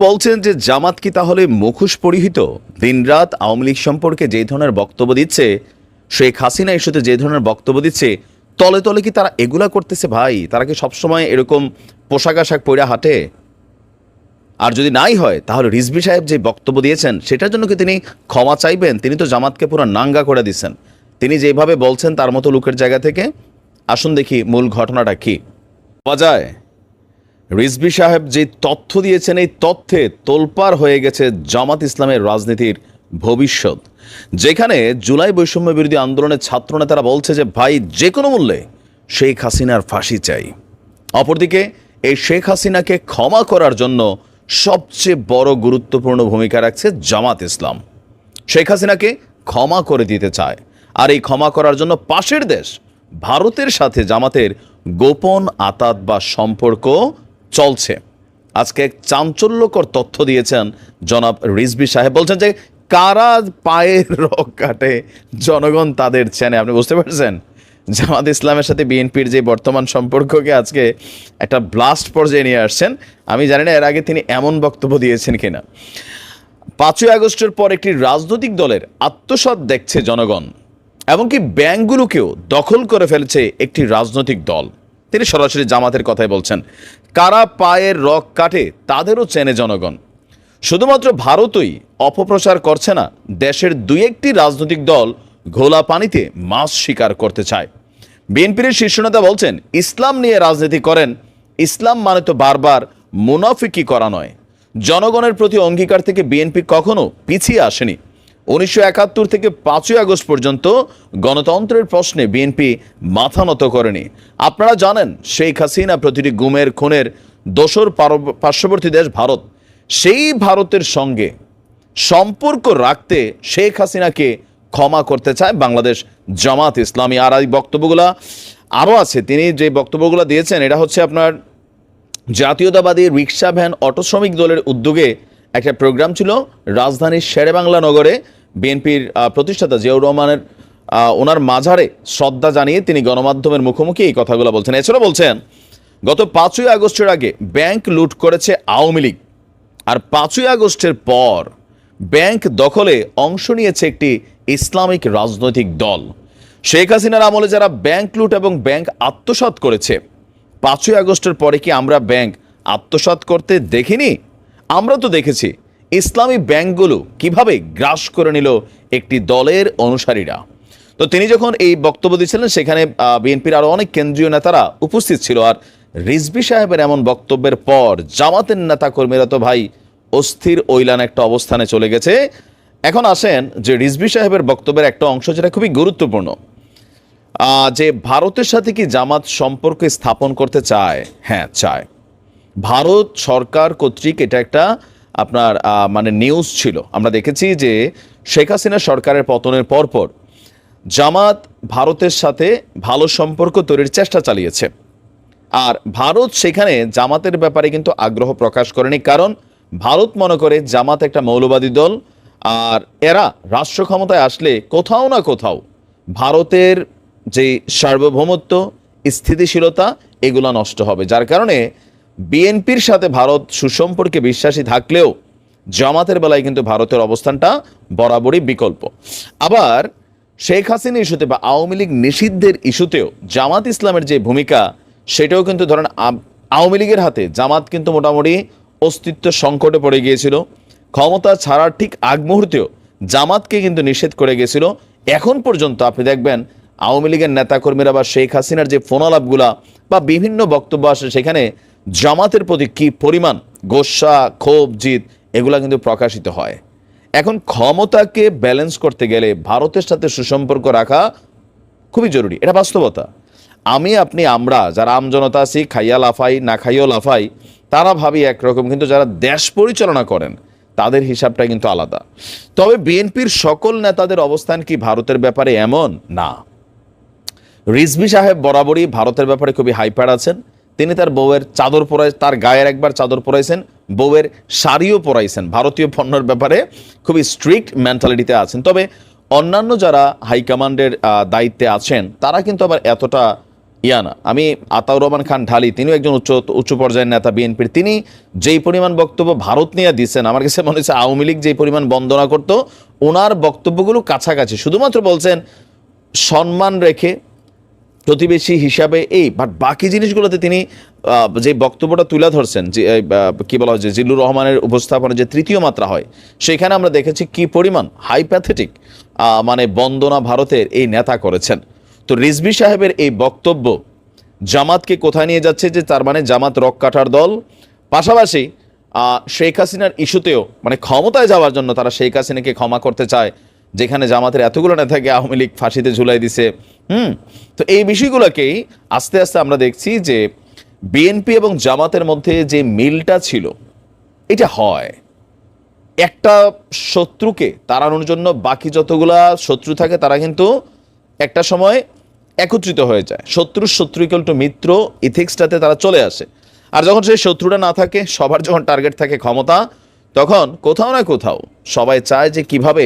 বলছেন যে জামাত কি তাহলে মুখোশ পরিহিত? দিনরাত আওয়ামী লীগ সম্পর্কে যে ধরনের বক্তব্য দিচ্ছে, শেখ হাসিনা ইস্যুতে যে ধরনের বক্তব্য দিচ্ছে, তলে তলে কি তারা এগুলা করতেছে ভাই? তারা কি সবসময় এরকম পোশাক আশাক পইরা হাঁটে? আর যদি নাই হয়, তাহলে রিজভি সাহেব যে বক্তব্য দিয়েছেন, সেটার জন্য কি তিনি ক্ষমা চাইবেন? তিনি তো জামাতকে পুরো নাঙ্গা করে দিচ্ছেন। তিনি যেভাবে বলছেন, তার মতো লোকের জায়গা থেকে। আসুন দেখি মূল ঘটনাটা কি। পাওয়া রিজভি সাহেব যে তথ্য দিয়েছেন, এই তথ্যে তোলপার হয়ে গেছে জামাত ইসলামের রাজনীতির ভবিষ্যৎ। যেখানে জুলাই বৈষম্য বিরোধী আন্দোলনের ছাত্র নেতারা বলছে যে, ভাই, যে কোনো মূল্যে শেখ হাসিনার ফাঁসি চাই। অপরদিকে, এই শেখ হাসিনাকে ক্ষমা করার জন্য সবচেয়ে বড় গুরুত্বপূর্ণ ভূমিকা রাখছে জামাত ইসলাম। শেখ হাসিনাকে ক্ষমা করে দিতে চায়। আর এই ক্ষমা করার জন্য পাশের দেশ, ভারতের সাথে জামাতের গোপন আতাত বা সম্পর্ক চলছে। আজকে এক চাঞ্চল্যকর তথ্য দিয়েছেন জনাব রিজবি সাহেব। বলছেন যে, কারা পায়ের রক কাটে? জনগণ তাদের চেনে। আপনি বুঝতে পারছেন? জামাত ইসলামের সাথে বিএনপির যে বর্তমান সম্পর্ককে আজকে একটা ব্লাস্ট পর্যায়ে নিয়ে আসছেন, আমি জানি না এর আগে তিনি এমন বক্তব্য দিয়েছেন কিনা। পাঁচই আগস্টের পর একটি রাজনৈতিক দলের আত্মসাৎ দেখছে জনগণ, এমনকি ব্যাংকগুলোকেও দখল করে ফেলছে একটি রাজনৈতিক দল। তিনি সরাসরি জামাতের কথাই বলছেন। কারা পায়ের রক কাটে তাদেরও চেনে জনগণ। শুধুমাত্র ভারতই অপপ্রচার করছে না, দেশের দুই একটি রাজনৈতিক দল ঘোলা পানিতে মাছ শিকার করতে চায়। বিএনপির শীর্ষ নেতা বলছেন, ইসলাম নিয়ে রাজনীতি করেন, ইসলাম মানে তো বারবার মুনাফিকি করা নয়। জনগণের প্রতি অঙ্গীকার থেকে বিএনপি কখনো পিছিয়ে আসেনি। উনিশশো একাত্তর থেকে পাঁচই আগস্ট পর্যন্ত গণতন্ত্রের প্রশ্নে বিএনপি মাথা নত করেনি। আপনারা জানেন, শেখ হাসিনা প্রতিটি গুমের খুনের দোসর পার- পার্শ্ববর্তী দেশ ভারত। সেই ভারতের সঙ্গে সম্পর্ক রাখতে শেখ হাসিনাকে ক্ষমা করতে চায় বাংলাদেশ জামাত ইসলামী। আর এই বক্তব্যগুলা আরও আছে। তিনি যে বক্তব্যগুলো দিয়েছেন, এটা হচ্ছে আপনার জাতীয়তাবাদী রিক্সা ভ্যান অটো শ্রমিক দলের উদ্যোগে একটা প্রোগ্রাম ছিল রাজধানীর শেরেবাংলা নগরে বিএনপির প্রতিষ্ঠাতা জিয়াউর রহমানের ওনার মাঝারে শ্রদ্ধা জানিয়ে তিনি গণমাধ্যমের মুখোমুখি এই কথাগুলো বলছেন। এছাড়া বলছেন, গত পাঁচই আগস্টের আগে ব্যাংক লুট করেছে আওয়ামী লীগ। আর পাঁচই আগস্টের পর ব্যাংক দখলে অংশ নিয়েছে একটি ইসলামিক রাজনৈতিক দল। শেখ হাসিনার আমলে যারা ব্যাংক লুট এবং ব্যাংক আত্মসাৎ করেছে, পাঁচই আগস্টের পরে কি আমরা ব্যাংক আত্মসাৎ করতে দেখিনি? আমরা তো দেখেছি ইসলামী ব্যাংকগুলো কীভাবে গ্রাস করে নিল একটি দলের অনুসারীরা। তো তিনি যখন এই বক্তব্য দিচ্ছিলেন সেখানে বিএনপির আরও অনেক কেন্দ্রীয় নেতারা উপস্থিত ছিল। আর রিজবি সাহেবের এমন বক্তব্যের পর জামাতের নেতা কর্মীরা তো ভাই অস্থির, ওইলান একটা অবস্থানে চলে গেছে। এখন আসেন যে রিজবি সাহেবের বক্তব্যের একটা অংশ যেটা খুবই গুরুত্বপূর্ণ। যে ভারতের সাথে কি জামাত সম্পর্ক স্থাপন করতে চায়? হ্যাঁ চায়। ভারত সরকার কর্তৃক এটা একটা আপনার মানে নিউজ ছিল। আমরা দেখেছি যে শেখ হাসিনা সরকারের পতনের পরপর জামাত ভারতের সাথে ভালো সম্পর্ক তৈরির চেষ্টা চালিয়েছে। আর ভারত সেখানে জামাতের ব্যাপারে কিন্তু আগ্রহ প্রকাশ করেনি, কারণ ভারত মনে করে জামাত একটা মৌলবাদী দল, আর এরা রাষ্ট্র ক্ষমতায় আসলে কোথাও না কোথাও ভারতের যে সার্বভৌমত্ব, স্থিতিশীলতা, এগুলো নষ্ট হবে। যার কারণে বিএনপির সাথে ভারত সুসম্পর্কে বিশ্বাসী থাকলেও জামাতের বেলায় কিন্তু ভারতের অবস্থানটা বরাবরই বিকল্প। আবার শেখ হাসিনা ইস্যুতে বা আওয়ামী লীগ নিষিদ্ধের ইস্যুতেও জামাত ইসলামের যে ভূমিকা, সেটাও কিন্তু ধরেন আওয়ামী লীগের হাতে। জামাত কিন্তু মোটামুটি অস্তিত্ব সংকটে পড়ে গিয়েছিল। ক্ষমতা ছাড়ার ঠিক আগ মুহূর্তেও জামাতকে কিন্তু নিষেধ করে গেছিল। এখন পর্যন্ত আপনি দেখবেন আওয়ামী লীগের নেতাকর্মীরা বা শেখ হাসিনার যে ফোনালাপগুলা বা বিভিন্ন বক্তব্য আসে সেখানে জামাতের প্রতি কি পরিমাণ গোসা, ক্ষোভ জিত এগুলা কিন্তু প্রকাশিত হয়। এখন ক্ষমতাকে ব্যালেন্স করতে গেলে ভারতের সাথে সুসম্পর্ক রাখা খুবই জরুরি। এটা বাস্তবতা। আমি, আপনি, আমরা যারা আমজনতা আছি, খাইয়া লাফাই, না খাইয়াও লাফাই, তারা ভাবি একরকম, কিন্তু যারা দেশ পরিচালনা করেন, তাদের হিসাবটা কিন্তু আলাদা। তবে বিএনপির সকল নেতাদের অবস্থান কি ভারতের ব্যাপারে এমন? না। রিজভি সাহেব বরাবরই ভারতের ব্যাপারে খুবই হাইপার আছেন। তিনি তার বউয়ের চাদর পরাই তার গায়ের একবার চাদর পরাইছেন, বউয়ের শাড়িও পরাইছেন। ভারতীয় পণ্যের ব্যাপারে খুবই স্ট্রিক্ট মেন্টালিটিতে আছেন। তবে অন্যান্য যারা হাইকমান্ডের দায়িত্বে আছেন, তারা কিন্তু আবার এতটা ইয়া না। আমি আতাউর রহমান খান ঢালি, তিনিও একজন উচ্চ উচ্চ পর্যায়ের নেতা বিএনপির। তিনি যেই পরিমাণ বক্তব্য ভারত নিয়ে দিচ্ছেন আমার কাছে মনে হচ্ছে আওয়ামী লীগ যেই পরিমাণ বন্দনা করতো, ওনার বক্তব্যগুলো কাছাকাছি। শুধুমাত্র বলছেন, সম্মান রেখে প্রতিবেশী হিসাবে এই বাট বাকি জিনিসগুলোতে তিনি যে বক্তব্যটা তুলে ধরছেন, যে কি বলা হয় যে জিল্লুর রহমানের উপস্থাপনা যে তৃতীয় মাত্রা হয়, সেখানে আমরা দেখেছি কি পরিমাণ হাইপ্যাথেটিক মানে বন্দনা ভারতের এই নেতা করেছেন। তো রিজভি সাহেবের এই বক্তব্য জামাতকে কোথায় নিয়ে যাচ্ছে যে তার মানে জামাত রক কাটার দল, পাশাপাশি শেখ হাসিনার ইস্যুতেও মানে ক্ষমতায় যাওয়ার জন্য তারা শেখ হাসিনাকে ক্ষমা করতে চায় যেখানে জামাতের এতগুলো নেতাকে আওয়ামী লীগ ফাঁসিতে ঝুলাই দিছে, হুম? তো এই বিষয়গুলোকেই আস্তে আস্তে আমরা দেখছি যে বিএনপি এবং জামাতের মধ্যে যে মিলটা ছিল, এটা হয়। একটা শত্রুকে তাড়ানোর জন্য বাকি যতগুলা শত্রু থাকে, তারা কিন্তু একটা সময় একত্রিত হয়ে যায়। শত্রু ইকুয়াল টু মিত্র ইথিক্সটাতে তারা চলে আসে। আর যখন সেই শত্রুটা না থাকে, সবার যখন টার্গেট থাকে ক্ষমতা, তখন কোথাও না কোথাও সবাই চায় যে কীভাবে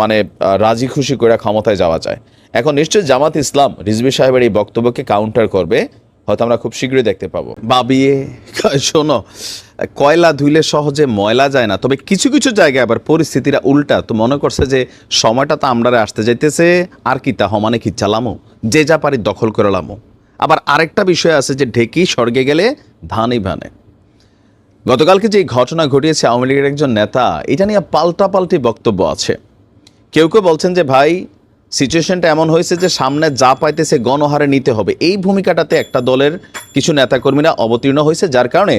মানে রাজি খুশি করে ক্ষমতায় যাওয়া যায়। এখন নিশ্চয়ই জামাত ইসলাম রিজভি সাহেবের এই বক্তব্যকে কাউন্টার করবে, হয়তো আমরা খুব শীঘ্রই দেখতে পাবো। বাবিয়ে, শোনো, কয়লা ধুইলে সহজে ময়লা যায় না, তবে কিছু কিছু জায়গায় আবার পরিস্থিতিটা উল্টা। তো মনে করছে যে, সময়টা তো আমরা আসতে যাইতেছে, আর কি তা হমানে কি চালামো? যে যা পারি দখল করে লামো। আবার আরেকটা বিষয় আছে যে, ঢেকি স্বর্গে গেলে ধানই ভানে। গতকালকে যে ঘটনা ঘটিয়েছে আওয়ামী লীগের একজন নেতা, এটা নিয়ে পাল্টাপাল্টি বক্তব্য আছে। কেউ কেউ বলছেন যে, ভাই সিচুয়েশনটা এমন হয়েছে যে, সামনে যা পাইতেছে গণহারে নিতে হবে। এই ভূমিকাটাতে একটা দলের কিছু নেতাকর্মীরা অবতীর্ণ হয়েছে, যার কারণে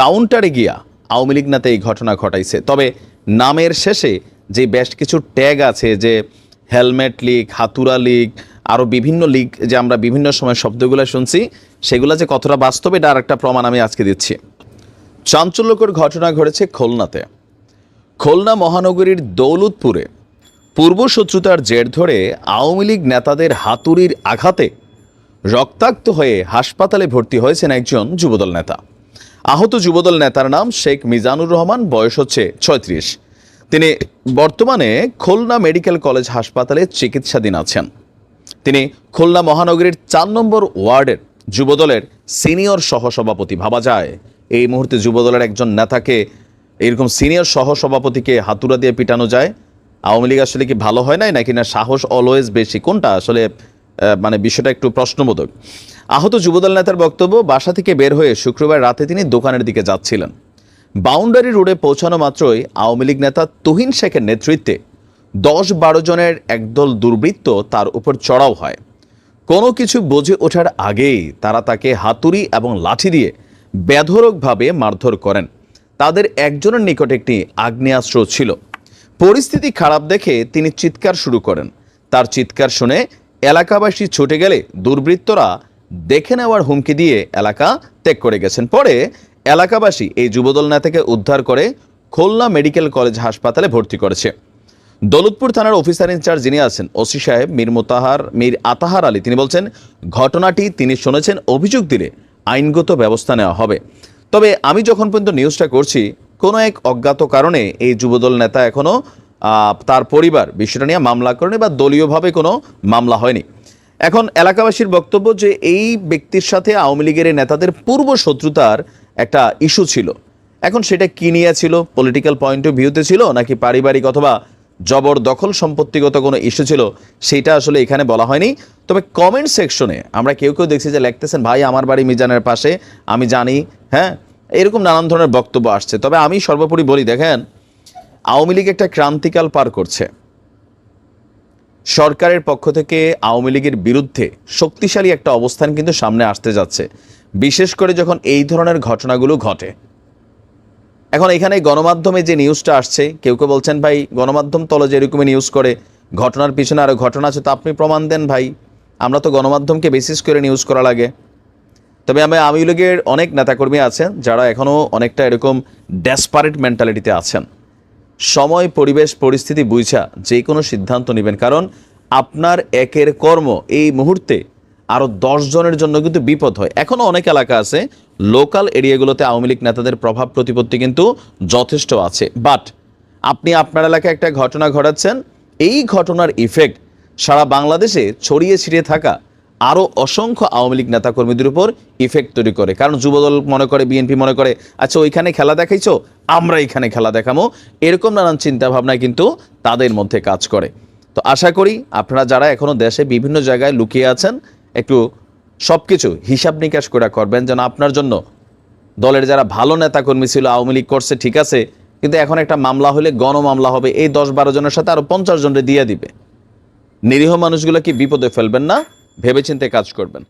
কাউন্টারে গিয়া আওয়ামী লীগ নেতা এই ঘটনা ঘটাইছে। তবে নামের শেষে যে বেশ কিছু ট্যাগ আছে, যে হেলমেট লীগ হাতুরা লীগ আরও বিভিন্ন লীগ যে আমরা বিভিন্ন সময় শব্দগুলো শুনছি, সেগুলো যে কতটা বাস্তবে, এটা আর একটা প্রমাণ আমি আজকে দিচ্ছি। চাঞ্চল্যকর ঘটনা ঘটেছে খুলনাতে। খুলনা মহানগরীর দৌলতপুরে পূর্বশত্রুতার জের ধরে আওয়ামী লীগ নেতাদের হাতুড়ির আঘাতে রক্তাক্ত হয়ে হাসপাতালে ভর্তি হয়েছেন একজন যুবদল নেতা। আহত যুবদল নেতার নাম শেখ মিজানুর রহমান, বয়স হচ্ছে ছয়ত্রিশ। তিনি বর্তমানে খুলনা মেডিকেল কলেজ হাসপাতালে চিকিৎসাধীন আছেন। তিনি খুলনা মহানগরীর চার নম্বর ওয়ার্ডের যুবদলের সিনিয়র সহসভাপতি। ভাবা যায়, এই মুহূর্তে যুবদলের একজন নেতাকে এরকম সিনিয়র সহসভাপতিকে হাতুড়া দিয়ে পিটানো যায়। আওয়ামী লীগ আসলে কি ভালো হয় নাই, নাকি না সাহস অলওয়েজ বেশি? কোনটা আসলে মানে বিষয়টা একটু প্রশ্নবোধক। আহত যুবদল নেতার বক্তব্য, বাসা থেকে বের হয়ে শুক্রবার রাতে তিনি দোকানের দিকে যাচ্ছিলেন। বাউন্ডারি রোডে পৌঁছানো মাত্রই আওয়ামী লীগ নেতা তুহিন শেখের নেতৃত্বে দশ বারো জনের একদল দুর্বৃত্ত তার উপর চড়াও হয়। কোনো কিছু বুঝে ওঠার আগেই তারা তাকে হাতুড়ি এবং লাঠি দিয়ে বেধরকভাবে মারধর করেন। তাদের একজনের নিকট একটি আগ্নেয়াস্ত্র ছিল। পরিস্থিতি খারাপ দেখে তিনি চিৎকার শুরু করেন। তার চিৎকার শুনে এলাকাবাসী ছুটে গেলে দুর্বৃত্তরা দেখে নেওয়ার হুমকি দিয়ে এলাকা ত্যাগ করে গেছেন। পরে এলাকাবাসী এই যুবদল নেতাকে উদ্ধার করে খুলনা মেডিকেল কলেজ হাসপাতালে ভর্তি করেছে। দৌলতপুর থানার অফিসার ইনচার্জ যিনি আছেন, ওসি সাহেব মীর মোতাহার, মীর আতাহার আলী, তিনি বলছেন, ঘটনাটি তিনি শুনেছেন, অভিযোগ দিলে আইনগত ব্যবস্থা নেওয়া হবে। তবে আমি যখন পর্যন্ত নিউজটা করছি কোনো এক অজ্ঞাত কারণে এই যুবদল নেতা এখনও তার পরিবার বিষয়টা নিয়ে মামলা করেনি বা দলীয়ভাবে কোনো মামলা হয়নি। এখন এলাকাবাসীর বক্তব্য যে এই ব্যক্তির সাথে আওয়ামী লীগের নেতাদের পূর্ব শত্রুতার একটা ইস্যু ছিল। এখন সেটা কি নিয়ে ছিল? পলিটিক্যাল পয়েন্ট অফ ভিউতে ছিল নাকি পারিবারিক অথবা জবরদখল সম্পত্তিগত কোনো ইস্যু ছিল? সেটা আসলে এখানে বলা হয়নি। তবে কমেন্ট সেকশনে আমরা কেউ কেউ দেখছি যে লিখতেছেন, ভাই, আমার বাড়ি মিজানের পাশে, আমি জানি হ্যাঁ? এরকম নানান ধরনের বক্তব্য আসছে। তবে আমি সর্বোপরি বলি, দেখেন, আওয়ামী লীগ একটা ক্রান্তিকাল পার করছে। সরকারের পক্ষ থেকে আওয়ামী লীগের বিরুদ্ধে শক্তিশালী একটা অবস্থান কিন্তু সামনে আসতে যাচ্ছে। বিশেষ করে যখন এই ধরনের ঘটনাগুলো ঘটে। এখন এখানে গণমাধ্যমে যে নিউজটা আসছে, কেউ কেউ বলছেন, ভাই, গণমাধ্যম তলে যে এরকমই নিউজ করে, ঘটনার পিছনে আরও ঘটনা আছে, তা আপনি প্রমাণ দেন ভাই। আমরা তো গণমাধ্যমকে বেসিস করে নিউজ করা লাগে। তবে আমি আওয়ামী লীগের অনেক নেতাকর্মী আছেন যারা এখনও অনেকটা এরকম ডেসপারেট মেন্টালিটিতে আছেন। সময়, পরিবেশ, পরিস্থিতি বুঝা যে কোনো সিদ্ধান্ত নেবেন, কারণ আপনার একের কর্ম এই মুহূর্তে আরও জনের জন্য কিন্তু বিপদ হয়। এখনও অনেক এলাকা আছে লোকাল এরিয়াগুলোতে আওয়ামী লীগ নেতাদের প্রভাব প্রতিপত্তি কিন্তু যথেষ্ট আছে। বাট আপনি আপনার এলাকায় একটা ঘটনা ঘটাচ্ছেন, এই ঘটনার ইফেক্ট সারা বাংলাদেশে ছড়িয়ে ছিটিয়ে থাকা আরও অসংখ্য আওয়ামী লীগ নেতাকর্মীদের উপর ইফেক্ট তৈরি করে। কারণ যুবদল মনে করে বিএনপি মনে করে আচ্ছা ওইখানে খেলা দেখাইছো? আমরা এখানে খেলা দেখামো। এরকম নানান চিন্তাভাবনা কিন্তু তাদের মধ্যে কাজ করে। তো আশা করি আপনারা যারা এখনও দেশে বিভিন্ন জায়গায় লুকিয়ে আছেন, একটু সব কিছু হিসাব নিকাশ করে করবেন যেন আপনার জন্য। দলের যারা ভালো নেতাকর্মী ছিল, আওয়ামী লীগ করছে, ঠিক আছে, কিন্তু এখন একটা মামলা হলে গণ মামলা হবে, এই দশ বারো জনের সাথে আরও পঞ্চাশ জনরে দিয়ে দিবে। নিরীহ মানুষগুলো কি বিপদে ফেলবেন না? ভেবেচিন্তে কাজ করবেন।